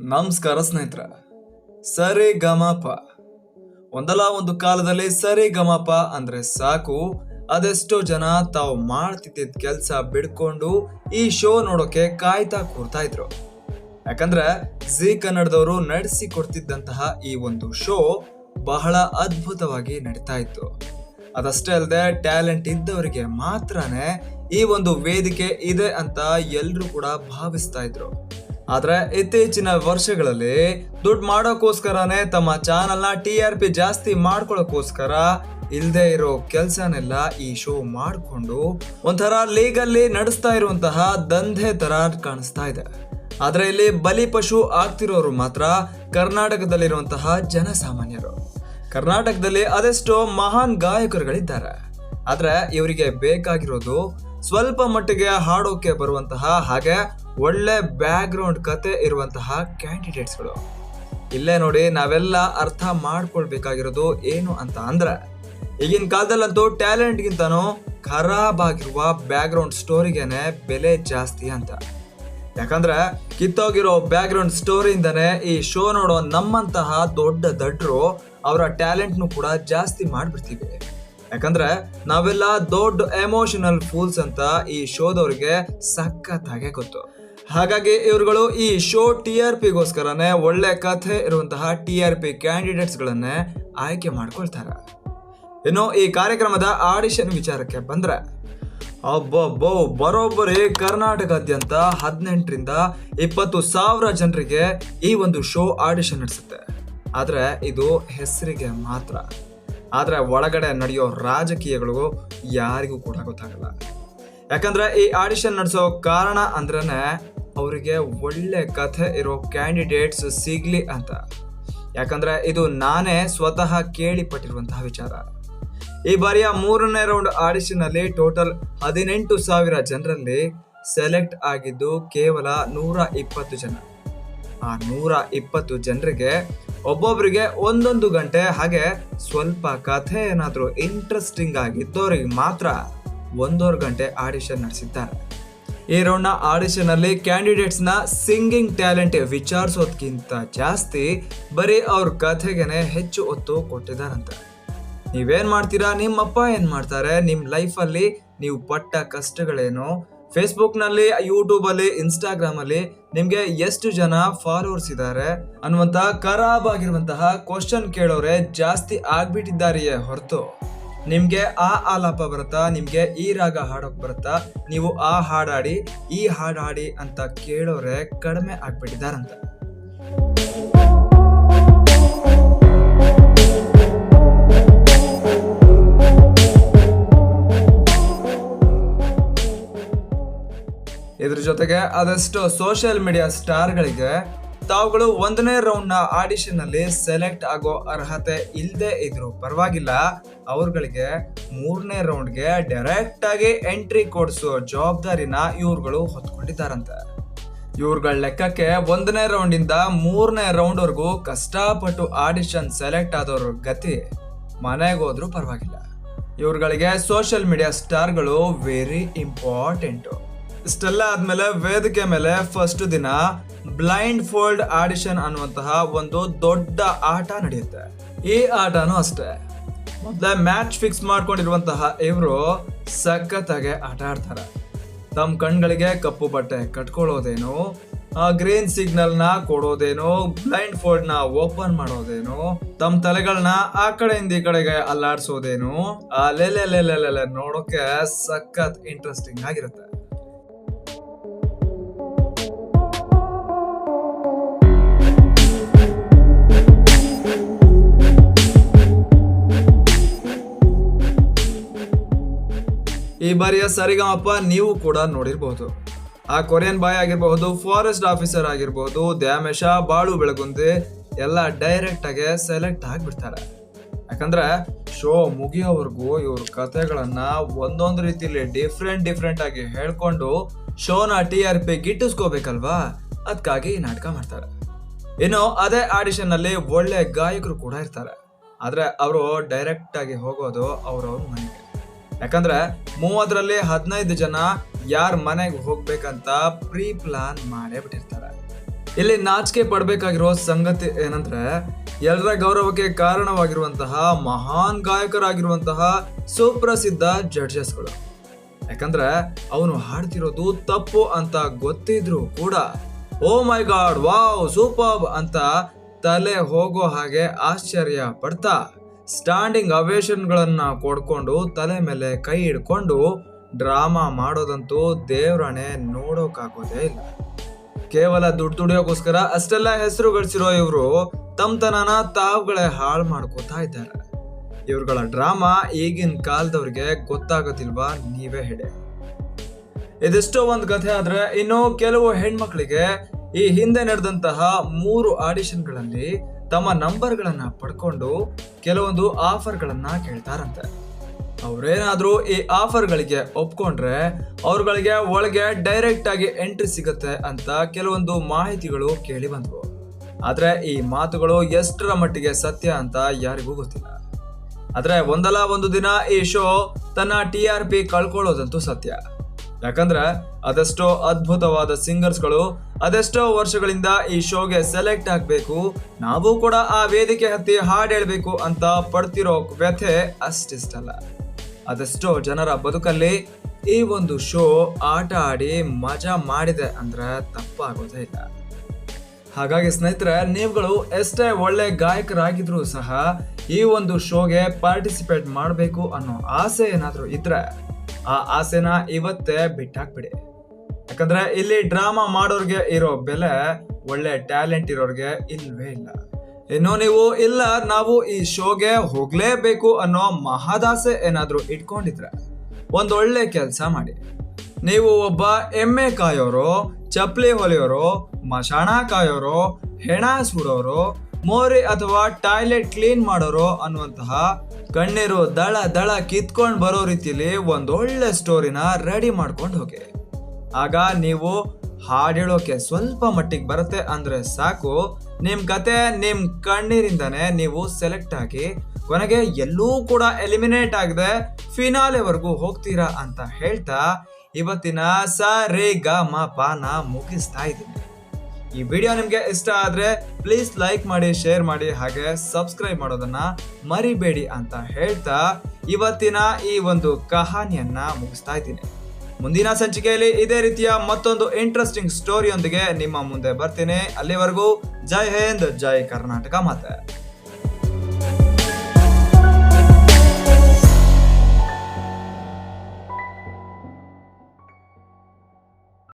ನಮಸ್ಕಾರ ಸ್ನೇಹಿತರ. ಸರಿ ಗಮಪ. ಒಂದಲ್ಲ ಒಂದು ಕಾಲದಲ್ಲಿ ಸರಿ ಗಮಪ ಅಂದ್ರೆ ಸಾಕು. ಅದೆಷ್ಟೋ ಜನ ತಾವು ಮಾಡ್ತಿದ್ದ ಕೆಲಸ ಬಿಡ್ಕೊಂಡು ಈ ಶೋ ನೋಡೋಕೆ ಕಾಯ್ತಾ ಕೂರ್ತಾ ಇದ್ರು. ಯಾಕಂದ್ರೆ ಜಿ ಕನ್ನಡದವರು ನಡೆಸಿ ಕೊಡ್ತಿದ್ದಂತಹ ಈ ಒಂದು ಶೋ ಬಹಳ ಅದ್ಭುತವಾಗಿ ನಡೀತಾ ಇತ್ತು. ಅದಷ್ಟೇ ಅಲ್ಲದೆ ಟ್ಯಾಲೆಂಟ್ ಇದ್ದವರಿಗೆ ಮಾತ್ರನೇ ಈ ಒಂದು ವೇದಿಕೆ ಇದೆ ಅಂತ ಎಲ್ಲರೂ ಕೂಡ ಭಾವಿಸ್ತಾ ಇದ್ರು. ಆದ್ರೆ ಇತ್ತೀಚಿನ ವರ್ಷಗಳಲ್ಲಿ ದುಡ್ಡು ಮಾಡೋಕ್ಕೋಸ್ಕರನೇ ತಮ್ಮ ಚಾನಲ್ನ ಟಿ ಆರ್ ಪಿ ಜಾಸ್ತಿ ಮಾಡ್ಕೊಳ್ಳೋಕ್ಕೋಸ್ಕರ ಇಲ್ದೇ ಇರೋ ಕೆಲಸನೆಲ್ಲ ಈ ಶೋ ಮಾಡ್ಕೊಂಡು ಒಂಥರ ಲೀಗಲ್ಲಿ ನಡೆಸ್ತಾ ಇರುವಂತಹ ದಂಧೆ ಥರ ಕಾಣಿಸ್ತಾ ಇದೆ. ಆದರೆ ಇಲ್ಲಿ ಬಲಿ ಪಶು ಆಗ್ತಿರೋರು ಮಾತ್ರ ಕರ್ನಾಟಕದಲ್ಲಿರುವಂತಹ ಜನಸಾಮಾನ್ಯರು. ಕರ್ನಾಟಕದಲ್ಲಿ ಅದೆಷ್ಟೋ ಮಹಾನ್ ಗಾಯಕರುಗಳಿದ್ದಾರೆ. ಆದರೆ ಇವರಿಗೆ ಬೇಕಾಗಿರೋದು ಸ್ವಲ್ಪ ಮಟ್ಟಿಗೆ ಹಾಡೋಕೆ ಬರುವಂತಹ ಹಾಗೆ ಒಳ್ಳೆ ಬ್ಯಾಕ್ ಗ್ರೌಂಡ್ ಕತೆ ಇರುವಂತಹ ಕ್ಯಾಂಡಿಡೇಟ್ಸ್ಗಳು ಇಲ್ಲೇ ನೋಡಿ ನಾವೆಲ್ಲ ಅರ್ಥ ಮಾಡ್ಕೊಳ್ಬೇಕಾಗಿರೋದು ಏನು ಅಂತ ಅಂದ್ರೆ, ಈಗಿನ ಕಾಲದಲ್ಲಂತೂ ಟ್ಯಾಲೆಂಟ್ಗಿಂತನೂ ಖರಾಬ್ ಆಗಿರುವ ಬ್ಯಾಕ್ ಗ್ರೌಂಡ್ ಸ್ಟೋರಿಗೆನೆ ಬೆಲೆ ಜಾಸ್ತಿ ಅಂತ. ಯಾಕಂದ್ರೆ ಕಿತ್ತೋಗಿರೋ ಬ್ಯಾಕ್ ಗ್ರೌಂಡ್ ಸ್ಟೋರಿಯಿಂದನೇ ಈ ಶೋ ನೋಡೋ ನಮ್ಮಂತಹ ದೊಡ್ಡ ದಡ್ರು ಅವರ ಟ್ಯಾಲೆಂಟ್ನು ಕೂಡ ಜಾಸ್ತಿ ಮಾಡಿಬಿಡ್ತೀವಿ. ಯಾಕಂದ್ರೆ ನಾವೆಲ್ಲ ದೊಡ್ಡ ಎಮೋಷನಲ್ ಫೂಲ್ಸ್ ಅಂತ ಈ ಶೋದವ್ರಿಗೆ ಸಖತ್ತಾಗೆ ಗೊತ್ತು. ಹಾಗಾಗಿ ಇವರುಗಳು ಈ ಶೋ ಟಿ ಆರ್ ಪಿಗೋಸ್ಕರನೇ ಒಳ್ಳೆ ಕಥೆ ಇರುವಂತಹ ಟಿ ಆರ್ ಪಿ ಕ್ಯಾಂಡಿಡೇಟ್ಸ್ ಗಳನ್ನೇ ಆಯ್ಕೆ ಮಾಡ್ಕೊಳ್ತಾರೆ. ಇನ್ನು ಈ ಕಾರ್ಯಕ್ರಮದ ಆಡಿಷನ್ ವಿಚಾರಕ್ಕೆ ಬಂದ್ರೆ, ಅಬ್ಬಬ್ಬೋ, ಬರೋಬ್ಬರಿ ಕರ್ನಾಟಕದಾದ್ಯಂತ ಹದಿನೆಂಟರಿಂದ ಇಪ್ಪತ್ತು ಸಾವಿರ ಜನರಿಗೆ ಈ ಒಂದು ಶೋ ಆಡಿಷನ್ ನಡೆಸುತ್ತೆ. ಆದರೆ ಇದು ಹೆಸರಿಗೆ ಮಾತ್ರ. ಆದರೆ ಒಳಗಡೆ ನಡೆಯೋ ರಾಜಕೀಯಗಳು ಯಾರಿಗೂ ಕೂಡ ಗೊತ್ತಾಗಲ್ಲ. ಯಾಕಂದ್ರೆ ಈ ಆಡಿಷನ್ ನಡೆಸೋ ಕಾರಣ ಅಂದ್ರೇನೆ ಅವರಿಗೆ ಒಳ್ಳೆ ಕಥೆ ಇರೋ ಕ್ಯಾಂಡಿಡೇಟ್ಸ್ ಸಿಗ್ಲಿ ಅಂತ. ಯಾಕಂದ್ರೆ ಇದು ನಾನೇ ಸ್ವತಃ ಕೇಳಿಪಟ್ಟಿರುವಂತಹ ವಿಚಾರ. ಈ ಬಾರಿಯ ಮೂರನೇ ರೌಂಡ್ ಆಡಿಷನ್ ಅಲ್ಲಿ ಟೋಟಲ್ ಹದಿನೆಂಟು ಸಾವಿರ ಜನರಲ್ಲಿ ಸೆಲೆಕ್ಟ್ ಆಗಿದ್ದು ಕೇವಲ ನೂರ ಇಪ್ಪತ್ತು ಜನ. ಆ ನೂರ ಇಪ್ಪತ್ತು ಜನರಿಗೆ ಒಬ್ಬೊಬ್ಬರಿಗೆ ಒಂದೊಂದು ಗಂಟೆ ಹಾಗೆ ಸ್ವಲ್ಪ ಕಥೆ ಏನಾದರೂ ಇಂಟ್ರೆಸ್ಟಿಂಗ್ ಆಗಿದ್ದವ್ರಿಗೆ ಮಾತ್ರ ಒಂದೂವರೆ ಗಂಟೆ ಆಡಿಷನ್ ನಡೆಸಿದ್ದಾರೆ. ಈ ರೌಂಡ್ನ ಆಡಿಷನ್ ಅಲ್ಲಿ ಕ್ಯಾಂಡಿಡೇಟ್ಸ್ನ ಸಿಂಗಿಂಗ್ ಟ್ಯಾಲೆಂಟ್ ವಿಚಾರಿಸೋದ್ಕಿಂತ ಜಾಸ್ತಿ ಬರೀ ಅವ್ರ ಕಥೆಗೆನೆ ಹೆಚ್ಚು ಒತ್ತು ಕೊಟ್ಟಿದ್ದಾರಂತೆ. ನೀವೇನ್ ಮಾಡ್ತೀರಾ? ನಿಮ್ಮಪ್ಪ ಏನ್ ಮಾಡ್ತಾರೆ? ನಿಮ್ ಲೈಫಲ್ಲಿ ನೀವು ಪಟ್ಟ ಕಷ್ಟಗಳೇನು? ಫೇಸ್ಬುಕ್ನಲ್ಲಿ ಯೂಟ್ಯೂಬ್ ಅಲ್ಲಿ ಇನ್ಸ್ಟಾಗ್ರಾಮ್ ಅಲ್ಲಿ ನಿಮ್ಗೆ ಎಷ್ಟು ಜನ ಫಾಲೋವರ್ಸ್ ಇದ್ದಾರೆ? ಅನ್ನುವಂತ ಖರಾಬ್ ಆಗಿರುವಂತಹ ಕ್ವಶನ್ ಕೇಳೋರೆ ಜಾಸ್ತಿ ಆಗ್ಬಿಟ್ಟಿದ್ದಾರೆಯೇ ಹೊರತು. ನಿಮ್ಗೆ ಆ ಆಲಾಪ ಬರುತ್ತಾ? ನಿಮಗೆ ಈ ರಾಗ ಹಾಡೋಕೆ ಬರುತ್ತಾ? ನೀವು ಆ ಹಾಡಾಡಿ ಈ ಹಾಡಾಡಿ ಹಾಡಿ ಅಂತ ಕೇಳೋರೆ ಕಡಿಮೆ ಆಗ್ಬಿಟ್ಟಿದಾರಂತ ಇದ್ರ ಜೊತೆಗೆ ಆದಷ್ಟು ಸೋಷಿಯಲ್ ಮೀಡಿಯಾ ಸ್ಟಾರ್ಗಳಿಗೆ ತಾವುಗಳು ಒಂದನೇ ರೌಂಡ್ನ ಆಡಿಷನ್ ಅಲ್ಲಿ ಸೆಲೆಕ್ಟ್ ಆಗೋ ಅರ್ಹತೆ ಇಲ್ಲದೆ ಇದ್ರು ಪರವಾಗಿಲ್ಲ. ಅವ್ರಗಳಿಗೆ ಮೂರನೇ ರೌಂಡ್ಗೆ ಡೈರೆಕ್ಟ್ ಆಗಿ ಎಂಟ್ರಿ ಕೊಡಿಸೋ ಜವಾಬ್ದಾರಿನ ಇವ್ರುಗಳು ಹೊತ್ಕೊಂಡಿದ್ದಾರಂತೆ. ಇವ್ರಗಳ ಲೆಕ್ಕಕ್ಕೆ ಒಂದನೇ ರೌಂಡ್ ಇಂದ ಮೂರನೇ ರೌಂಡ್ ವರ್ಗೂ ಕಷ್ಟಪಟ್ಟು ಆಡಿಷನ್ ಸೆಲೆಕ್ಟ್ ಆದವ್ರ ಗತಿ ಮನೆಗೆ ಪರವಾಗಿಲ್ಲ. ಇವ್ರುಗಳಿಗೆ ಸೋಷಿಯಲ್ ಮೀಡಿಯಾ ಸ್ಟಾರ್ಗಳು ವೆರಿ ಇಂಪಾರ್ಟೆಂಟು ಇಷ್ಟೆಲ್ಲ ಆದ್ಮೇಲೆ ವೇದಿಕೆ ಮೇಲೆ ಫಸ್ಟ್ ದಿನ ಬ್ಲೈಂಡ್ ಫೋಲ್ಡ್ ಆಡಿಷನ್ ಅನ್ನುವಂತಹ ಒಂದು ದೊಡ್ಡ ಆಟ ನಡೆಯುತ್ತೆ. ಈ ಆಟನೂ ಅಷ್ಟೇ. ಮೊದಲೇ ಮ್ಯಾಚ್ ಫಿಕ್ಸ್ ಮಾಡ್ಕೊಂಡಿರುವಂತಹ ಇವರು ಸಖತ್ತಾಗೆ ಆಟ ಆಡ್ತಾರೆ. ತಮ್ಮ ಕಣ್ಗಳಿಗೆ ಕಪ್ಪು ಬಟ್ಟೆ ಕಟ್ಕೊಳ್ಳೋದೇನು ಗ್ರೀನ್ ಸಿಗ್ನಲ್ನ ಕೊಡೋದೇನು ಬ್ಲೈಂಡ್ ಫೋಲ್ಡ್ನ ಓಪನ್ ಮಾಡೋದೇನು ತಮ್ಮ ತಲೆಗಳನ್ನ ಆ ಕಡೆಯಿಂದ ಈ ಕಡೆಗೆ ಅಲ್ಲಾಡ್ಸೋದೇನು ಲೆಲೆ ನೋಡೋಕೆ ಸಖತ್ ಇಂಟ್ರೆಸ್ಟಿಂಗ್ ಆಗಿರುತ್ತೆ. ಈ ಬಾರಿಯ ಸರಿಗಮಪ್ಪ ನೀವು ಕೂಡ ನೋಡಿರಬಹುದು ಆ ಕೊರಿಯನ್ ಬಾಯ್ ಆಗಿರಬಹುದು ಫಾರೆಸ್ಟ್ ಆಫೀಸರ್ ಆಗಿರಬಹುದು ದ್ಯಾಮೇಶ, ಬಾಳು ಬೆಳಗುಂದಿ ಎಲ್ಲ ಡೈರೆಕ್ಟ್ ಆಗಿ ಸೆಲೆಕ್ಟ್ ಆಗಿಬಿಡ್ತಾರೆ. ಯಾಕಂದ್ರೆ ಶೋ ಮುಗಿಯೋವರೆಗೂ ಇವ್ರ ಕಥೆಗಳನ್ನ ಒಂದೊಂದು ರೀತಿಲಿ ಡಿಫ್ರೆಂಟ್ ಡಿಫ್ರೆಂಟ್ ಆಗಿ ಹೇಳ್ಕೊಂಡು ಶೋನ ಟಿ ಆರ್ ಪಿ ಗಿಟ್ಟಿಸ್ಕೋಬೇಕಲ್ವಾ ಅದಕ್ಕಾಗಿ ಈ ನಾಟಕ ಮಾಡ್ತಾರೆ. ಇನ್ನು ಅದೇ ಆಡಿಷನ್ ಅಲ್ಲಿ ಒಳ್ಳೆ ಗಾಯಕರು ಕೂಡ ಇರ್ತಾರೆ. ಆದ್ರೆ ಅವರು ಡೈರೆಕ್ಟ್ ಆಗಿ ಹೋಗೋದು ಅವ್ರವ್ರ ಮನೆಗೆ. ಯಾಕಂದ್ರೆ ಮೂವತ್ತರಲ್ಲಿ ಹದಿನೈದು ಜನ ಯಾರ ಮನೆಗೆ ಹೋಗ್ಬೇಕಂತ ಪ್ರೀ ಪ್ಲಾನ್ ಮಾಡೇ ಬಿಟ್ಟಿರ್ತಾರೆ. ಇಲ್ಲಿ ನಾಚಿಕೆ ಪಡಬೇಕಾಗಿರೋ ಸಂಗತಿ ಏನಂದ್ರೆ ಎಲ್ಲರ ಗೌರವಕ್ಕೆ ಕಾರಣವಾಗಿರುವಂತಹ ಮಹಾನ್ ಗಾಯಕರಾಗಿರುವಂತಹ ಸುಪ್ರಸಿದ್ಧ ಜಡ್ಜಸ್ಗಳು. ಯಾಕಂದ್ರೆ ಅವನು ಹಾಡ್ತಿರೋದು ತಪ್ಪು ಅಂತ ಗೊತ್ತಿದ್ರು ಕೂಡ, oh my god, wow, super ಅಂತ ತಲೆ ಹೋಗೋ ಹಾಗೆ ಆಶ್ಚರ್ಯ ಪಡ್ತಾ ಸ್ಟ್ಯಾಂಡಿಂಗ್ ಅವೇಷನ್ಗಳನ್ನು ಕೊಡ್ಕೊಂಡು ತಲೆ ಮೇಲೆ ಕೈ ಹಿಡ್ಕೊಂಡು ಡ್ರಾಮಾ ಮಾಡೋದಂತೂ ದೇವ್ರಣೆ ನೋಡೋಕ್ಕಾಗೋದೇ ಇಲ್ಲ. ಕೇವಲ ದುಡ್ಡು ದುಡಿಯೋಕೋಸ್ಕರ ಅಷ್ಟೆಲ್ಲ ಹೆಸರು ಗಳಿಸಿರೋ ಇವರು ತಮ್ಮತನನ ತಾವುಗಳೇ ಹಾಳು ಮಾಡ್ಕೋತಾ ಇದ್ದಾರೆ. ಇವ್ರುಗಳ ಡ್ರಾಮಾ ಈಗಿನ ಕಾಲದವ್ರಿಗೆ ಗೊತ್ತಾಗೋದಿಲ್ವಾ ನೀವೇ ಹೇಳಿ. ಇದೆಷ್ಟೋ ಒಂದು ಕಥೆ ಆದ್ರೆ ಇನ್ನು ಕೆಲವು ಹೆಣ್ಮಕ್ಳಿಗೆ ಈ ಹಿಂದೆ ನಡೆದಂತಹ ಮೂರು ಆಡಿಷನ್ಗಳಲ್ಲಿ ತಮ್ಮ ನಂಬರ್ಗಳನ್ನ ಪಡ್ಕೊಂಡು ಕೆಲವೊಂದು ಆಫರ್ಗಳನ್ನ ಕೇಳ್ತಾರಂತೆ. ಅವರೇನಾದರೂ ಈ ಆಫರ್ಗಳಿಗೆ ಒಪ್ಕೊಂಡ್ರೆ ಅವ್ರಗಳಿಗೆ ಒಳಗೆ ಡೈರೆಕ್ಟ್ ಆಗಿ ಎಂಟ್ರಿ ಸಿಗತ್ತೆ ಅಂತ ಕೆಲವೊಂದು ಮಾಹಿತಿಗಳು ಕೇಳಿ ಬಂದವು. ಆದರೆ ಈ ಮಾತುಗಳು ಎಷ್ಟರ ಮಟ್ಟಿಗೆ ಸತ್ಯ ಅಂತ ಯಾರಿಗೂ ಗೊತ್ತಿಲ್ಲ. ಆದರೆ ಒಂದಲ್ಲ ಒಂದು ದಿನ ಈ ಶೋ ತನ್ನ ಟಿ ಆರ್ ಪಿ ಕಳ್ಕೊಳ್ಳೋದಂತೂ ಸತ್ಯ. ಯಾಕಂದ್ರೆ ಅದೆಷ್ಟೋ ಅದ್ಭುತವಾದ ಸಿಂಗರ್ಸ್ಗಳು, ಅದೆಷ್ಟೋ ವರ್ಷಗಳಿಂದ ಈ ಶೋಗೆ ಸೆಲೆಕ್ಟ್ ಆಗಬೇಕು, ನಾವು ಕೂಡ ಆ ವೇದಿಕೆ ಹತ್ತಿ ಹಾಡು ಹೇಳಬೇಕು ಅಂತ ಪಡ್ತಿರೋ ವ್ಯಥೆ ಅಷ್ಟಿಷ್ಟಲ್ಲ. ಅದೆಷ್ಟೋ ಜನರ ಬದುಕಲ್ಲಿ ಈ ಒಂದು ಶೋ ಆಟ ಆಡಿ ಮಜಾ ಮಾಡಿದೆ ಅಂದ್ರೆ ತಪ್ಪಾಗೋದೇ ಇಲ್ಲ. ಹಾಗಾಗಿ ಸ್ನೇಹಿತರೆ, ನೀವುಗಳು ಎಷ್ಟೇ ಒಳ್ಳೆ ಗಾಯಕರಾಗಿದ್ರು ಸಹ ಈ ಒಂದು ಶೋಗೆ ಪಾರ್ಟಿಸಿಪೇಟ್ ಮಾಡಬೇಕು ಅನ್ನೋ ಆಸೆ ಏನಾದರೂ ಇದ್ರೆ, ಆ ಆಸೆನ ಇವತ್ತೇ ಬಿಟ್ಟಾಕ್ಬಿಡಿ. ಯಾಕಂದ್ರೆ ಇಲ್ಲಿ ಡ್ರಾಮಾ ಮಾಡೋರ್ಗೆ ಇರೋ ಬೆಲೆ ಒಳ್ಳೆ ಟ್ಯಾಲೆಂಟ್ ಇರೋರ್ಗೆ ಇಲ್ವೇ ಇಲ್ಲ. ಇನ್ನು ನೀವು, ಇಲ್ಲ, ನಾವು ಈ ಶೋಗೆ ಹೋಗ್ಲೇಬೇಕು ಅನ್ನೋ ಮಹದಾಸೆ ಏನಾದ್ರೂ ಇಟ್ಕೊಂಡಿದ್ರೆ ಒಂದೊಳ್ಳೆ ಕೆಲಸ ಮಾಡಿ. ನೀವು ಒಬ್ಬ ಎಮ್ಮೆ ಕಾಯೋರು ಚಪ್ಪಲಿ ಹೊಲಿಯೋರು, ಮಶಾಣ ಕಾಯೋರು, ಹೆಣ ಸುಡೋರು, ಮೋರಿ ಅಥವಾ ಟಾಯ್ಲೆಟ್ ಕ್ಲೀನ್ ಮಾಡೋರು ಅನ್ನುವಂತಹ ಕಣ್ಣೀರು ದಳ ದಳ ಕಿತ್ಕೊಂಡು ಬರೋ ರೀತಿಲಿ ಒಂದೊಳ್ಳೆ ಸ್ಟೋರಿನ ರೆಡಿ ಮಾಡ್ಕೊಂಡು ಹೋಗಿ. ಆಗ ನೀವು ಹಾಡೇಳೋಕೆ ಸ್ವಲ್ಪ ಮಟ್ಟಿಗೆ ಬರುತ್ತೆ ಅಂದ್ರೆ ಸಾಕು. ನಿಮ್ಮ ಕತೆ ನಿಮ್ಮ ಕಣ್ಣೀರಿಂದಾನೆ ನೀವು ಸೆಲೆಕ್ಟ್ ಆಗಿ ಕೊನೆಗೆ ಎಲ್ಲೂ ಕೂಡ ಎಲಿಮಿನೇಟ್ ಆಗದೆ ಫಿನಾಲೆವರೆಗೂ ಹೋಗ್ತೀರಾ ಅಂತ ಹೇಳ್ತಾ ಇವತ್ತಿನ ಸ ರೇ ಗ ಮ ಪ ನ ಮುಗಿಸ್ತಾ ಇದ್ದೀನಿ. ಈ ವಿಡಿಯೋ ನಿಮಗೆ ಇಷ್ಟ ಆದ್ರೆ ಪ್ಲೀಸ್ ಲೈಕ್ ಮಾಡಿ ಶೇರ್ ಮಾಡಿ, ಹಾಗೆ ಸಬ್ಸ್ಕ್ರೈಬ್ ಮಾಡೋದನ್ನ ಮರಿಬೇಡಿ ಅಂತ ಹೇಳ್ತಾ ಇವತ್ತಿನ ಈ ಒಂದು ಕಹಾನಿಯನ್ನು ಮುಗಿಸ್ತಾ ಇದ್ದೀನಿ. ಮುಂದಿನ ಸಂಚಿಕೆಯಲ್ಲಿ ಇದೇ ರೀತಿಯ ಮತ್ತೊಂದು ಇಂಟ್ರೆಸ್ಟಿಂಗ್ ಸ್ಟೋರಿಯೊಂದಿಗೆ ನಿಮ್ಮ ಮುಂದೆ ಬರ್ತೀನಿ. ಅಲ್ಲಿವರೆಗೂ ಜೈ ಹಿಂದ್, ಜೈ ಕರ್ನಾಟಕ ಮಾತೆ.